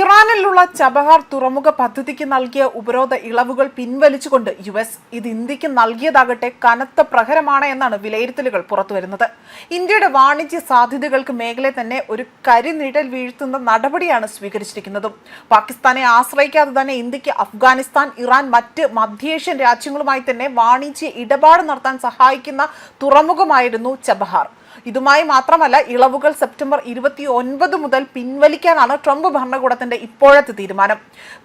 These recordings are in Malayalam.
ഇറാനിലുള്ള ചബഹാർ തുറമുഖ പദ്ധതിക്ക് നൽകിയ ഉപരോധ ഇളവുകൾ പിൻവലിച്ചുകൊണ്ട് യു എസ് ഇത് ഇന്ത്യയ്ക്ക് നൽകിയതാകട്ടെ കനത്ത പ്രഹരമാണ് എന്നാണ് വിലയിരുത്തലുകൾ പുറത്തുവരുന്നത്. ഇന്ത്യയുടെ വാണിജ്യ സാധ്യതകൾക്ക് മേഖലയെ തന്നെ ഒരു കരിനിഴൽ വീഴ്ത്തുന്ന നടപടിയാണ് സ്വീകരിച്ചിരിക്കുന്നതും. പാകിസ്ഥാനെ ആശ്രയിക്കാതെ തന്നെ ഇന്ത്യയ്ക്ക് അഫ്ഗാനിസ്ഥാൻ ഇറാൻ മറ്റ് മധ്യേഷ്യൻ രാജ്യങ്ങളുമായി തന്നെ വാണിജ്യ ഇടപാട് നടത്താൻ സഹായിക്കുന്ന തുറമുഖമായിരുന്നു ചബഹാർ. ഇതുമായി മാത്രമല്ല ഇളവുകൾ സെപ്റ്റംബർ ഇരുപത്തി ഒൻപത് മുതൽ പിൻവലിക്കാനാണ് ട്രംപ് ഭരണകൂടത്തിന്റെ ഇപ്പോഴത്തെ തീരുമാനം.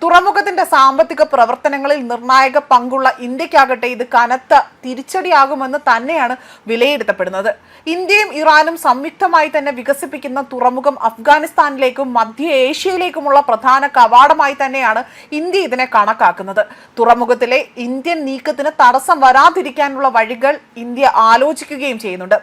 തുറമുഖത്തിന്റെ സാമ്പത്തിക പ്രവർത്തനങ്ങളിൽ നിർണായക പങ്കുള്ള ഇന്ത്യക്കാകട്ടെ ഇത് കനത്ത തിരിച്ചടിയാകുമെന്ന് തന്നെയാണ് വിലയിരുത്തപ്പെടുന്നത്. ഇന്ത്യയും ഇറാനും സംയുക്തമായി തന്നെ വികസിപ്പിക്കുന്ന തുറമുഖം അഫ്ഗാനിസ്ഥാനിലേക്കും മധ്യ ഏഷ്യയിലേക്കുമുള്ള പ്രധാന കവാടമായി തന്നെയാണ് ഇന്ത്യ ഇതിനെ കണക്കാക്കുന്നത്. തുറമുഖത്തിലെ ഇന്ത്യൻ നീക്കത്തിന് തടസ്സം വരാതിരിക്കാനുള്ള വഴികൾ ഇന്ത്യ ആലോചിക്കുകയും ചെയ്യുന്നുണ്ട്.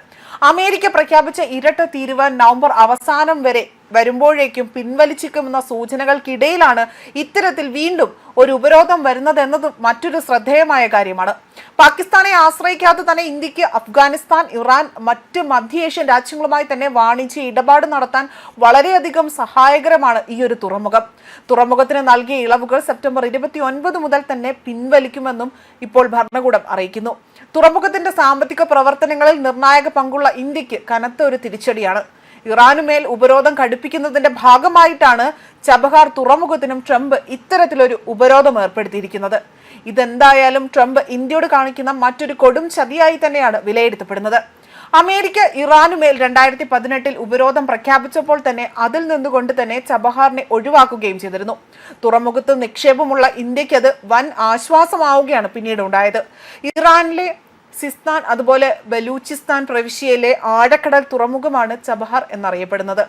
അമേരിക്ക പ്രഖ്യാപിച്ച ഇരട്ട തീരുവ നവംബർ അവസാനം വരെ വരുമ്പോഴേക്കും പിൻവലിച്ചിക്കുമെന്ന സൂചനകൾക്കിടയിലാണ് ഇത്തരത്തിൽ വീണ്ടും ഒരു ഉപരോധം വരുന്നതെന്നത് മറ്റൊരു ശ്രദ്ധേയമായ കാര്യമാണ്. പാകിസ്ഥാനെ ആശ്രയിക്കാതെ തന്നെ ഇന്ത്യയ്ക്ക് അഫ്ഗാനിസ്ഥാൻ ഇറാൻ മറ്റ് മധ്യേഷ്യൻ രാജ്യങ്ങളുമായി തന്നെ വാണിജ്യ ഇടപാട് നടത്താൻ വളരെയധികം സഹായകരമാണ് ഈ ഒരു തുറമുഖം. തുറമുഖത്തിന് നൽകിയ ഇളവുകൾ സെപ്റ്റംബർ ഇരുപത്തി ഒൻപത് മുതൽ തന്നെ പിൻവലിക്കുമെന്നും ഇപ്പോൾ ഭരണകൂടം അറിയിക്കുന്നു. തുറമുഖത്തിന്റെ സാമ്പത്തിക പ്രവർത്തനങ്ങളിൽ നിർണായക പങ്കുള്ള ഇന്ത്യയ്ക്ക് കനത്ത ഒരു തിരിച്ചടിയാണ്. ഇറാനുമേൽ ഉപരോധം കടുപ്പിക്കുന്നതിന്റെ ഭാഗമായിട്ടാണ് ചബഹാർ തുറമുഖത്തിനും ട്രംപ് ഇത്തരത്തിലൊരു ഉപരോധം ഏർപ്പെടുത്തിയിരിക്കുന്നത്. ഇതെന്തായാലും ട്രംപ് ഇന്ത്യയോട് കാണിക്കുന്ന മറ്റൊരു കൊടും ചതിയായി തന്നെയാണ് വിലയിരുത്തപ്പെടുന്നത്. അമേരിക്ക ഇറാനുമേൽ രണ്ടായിരത്തി പതിനെട്ടിൽ ഉപരോധം പ്രഖ്യാപിച്ചപ്പോൾ തന്നെ അതിൽ നിന്നുകൊണ്ട് തന്നെ ചബഹാറിനെ ഒഴിവാക്കുകയും ചെയ്തിരുന്നു. തുറമുഖത്ത് നിക്ഷേപമുള്ള ഇന്ത്യയ്ക്ക് അത് വൻ ആശ്വാസമാവുകയാണ് പിന്നീട് ഉണ്ടായത്. ഇറാനിലെ സിസ്താൻ അതുപോലെ ബലൂചിസ്ഥാൻ പ്രവിശ്യയിലെ ആഴക്കടൽ തുറമുഖമാണ് ചബഹാർ എന്നറിയപ്പെടുന്നത്.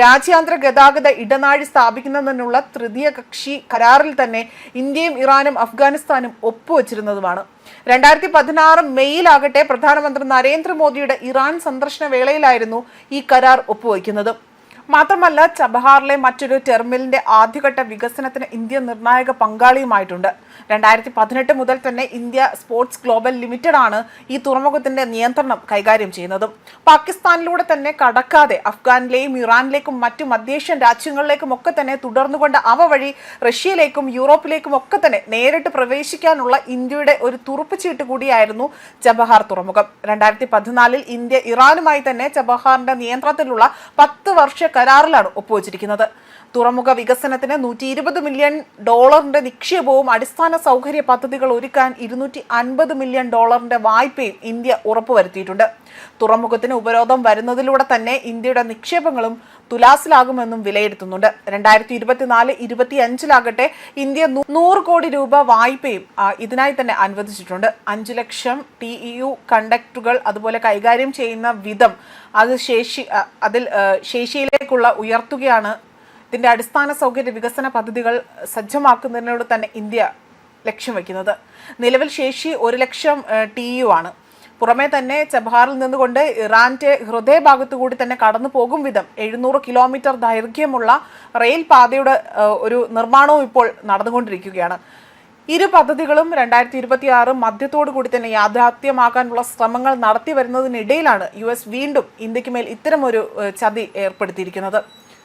രാജ്യാന്തര ഗതാഗത ഇടനാഴി സ്ഥാപിക്കുന്നതിനുള്ള തൃതീയ കക്ഷി കരാറിൽ തന്നെ ഇന്ത്യയും ഇറാനും അഫ്ഗാനിസ്ഥാനും ഒപ്പുവച്ചിരുന്നതുമാണ്. രണ്ടായിരത്തി പതിനാറ് മെയ്യിലാകട്ടെ പ്രധാനമന്ത്രി നരേന്ദ്രമോദിയുടെ ഇറാൻ സന്ദർശന വേളയിലായിരുന്നു ഈ കരാർ ഒപ്പുവയ്ക്കുന്നത് മാത്രമല്ല ചബഹാറിലെ മറ്റൊരു ടെർമിനലിന്റെ ആദ്യഘട്ട വികസനത്തിന് ഇന്ത്യ നിർണായക പങ്കാളിയുമായിട്ടുണ്ട്. രണ്ടായിരത്തി പതിനെട്ട് മുതൽ തന്നെ ഇന്ത്യ സ്പോർട്സ് ഗ്ലോബൽ ലിമിറ്റഡ് ആണ് ഈ തുറമുഖത്തിന്റെ നിയന്ത്രണം കൈകാര്യം ചെയ്യുന്നതും. പാകിസ്ഥാനിലൂടെ തന്നെ കടക്കാതെ അഫ്ഗാനിലെയും ഇറാനിലേക്കും മറ്റു മധ്യേഷ്യൻ രാജ്യങ്ങളിലേക്കും ഒക്കെ തന്നെ തുടർന്നുകൊണ്ട് അവ വഴി റഷ്യയിലേക്കും യൂറോപ്പിലേക്കും ഒക്കെ തന്നെ നേരിട്ട് പ്രവേശിക്കാനുള്ള ഇന്ത്യയുടെ ഒരു തുറുപ്പുചീട്ട് കൂടിയായിരുന്നു ചബഹാർ തുറമുഖം. രണ്ടായിരത്തി പതിനാലിൽ ഇന്ത്യ ഇറാനുമായി തന്നെ ചബഹാറിന്റെ നിയന്ത്രണത്തിലുള്ള പത്ത് വർഷ കരാറിലാണ് ഒപ്പുവച്ചിരിക്കുന്നത്. തുറമുഖ വികസനത്തിന് നൂറ്റി ഇരുപത് മില്യൺ ഡോളറിന്റെ നിക്ഷേപവും അടിസ്ഥാന സൗകര്യ പദ്ധതികൾ ഒരുക്കാൻ ഇരുന്നൂറ്റി അൻപത് മില്യൺ ഡോളറിന്റെ വായ്പയും ഇന്ത്യ ഉറപ്പുവരുത്തിയിട്ടുണ്ട്. തുറമുഖത്തിന് ഉപരോധം വരുന്നതിലൂടെ തന്നെ ഇന്ത്യയുടെ നിക്ഷേപങ്ങളും തുലാസിലാകുമെന്നും വിലയിരുത്തുന്നുണ്ട്. രണ്ടായിരത്തി ഇരുപത്തിനാല് ഇരുപത്തി അഞ്ചിലാകട്ടെ ഇന്ത്യ നൂറ് കോടി രൂപ വായ്പയും ഇതിനായി തന്നെ അനുവദിച്ചിട്ടുണ്ട്. അഞ്ചു ലക്ഷം ടി യു കണ്ടക്ടറുകൾ അതുപോലെ കൈകാര്യം ചെയ്യുന്ന വിധം അത് ശേഷി അതിൽ ശേഷിയിലേക്കുള്ള ഉയർത്തുകയാണ് ഇതിന്റെ അടിസ്ഥാന സൗകര്യ വികസന പദ്ധതികൾ സജ്ജമാക്കുന്നതിനോട് തന്നെ ഇന്ത്യ ലക്ഷ്യം വയ്ക്കുന്നത് നിലവിൽ ശേഷി ഒരു ലക്ഷം ടി യു ആണ് പുറമെ തന്നെ ചബഹാറിൽ നിന്നുകൊണ്ട് ഇറാന്റെ ഹൃദയഭാഗത്തു കൂടി തന്നെ കടന്നു പോകും വിധം എഴുന്നൂറ് കിലോമീറ്റർ ദൈർഘ്യമുള്ള റെയിൽ പാതയുടെ ഒരു നിർമ്മാണവും ഇപ്പോൾ നടന്നുകൊണ്ടിരിക്കുകയാണ്. ഇരു പദ്ധതികളും രണ്ടായിരത്തി ഇരുപത്തി ആറ് മധ്യത്തോടു കൂടി തന്നെ യാഥാർത്ഥ്യമാക്കാനുള്ള ശ്രമങ്ങൾ നടത്തി വരുന്നതിനിടയിലാണ് യു എസ് വീണ്ടും ഇന്ത്യയ്ക്ക് മേൽ ഇത്തരമൊരു ചതി ഏർപ്പെടുത്തിയിരിക്കുന്നത്.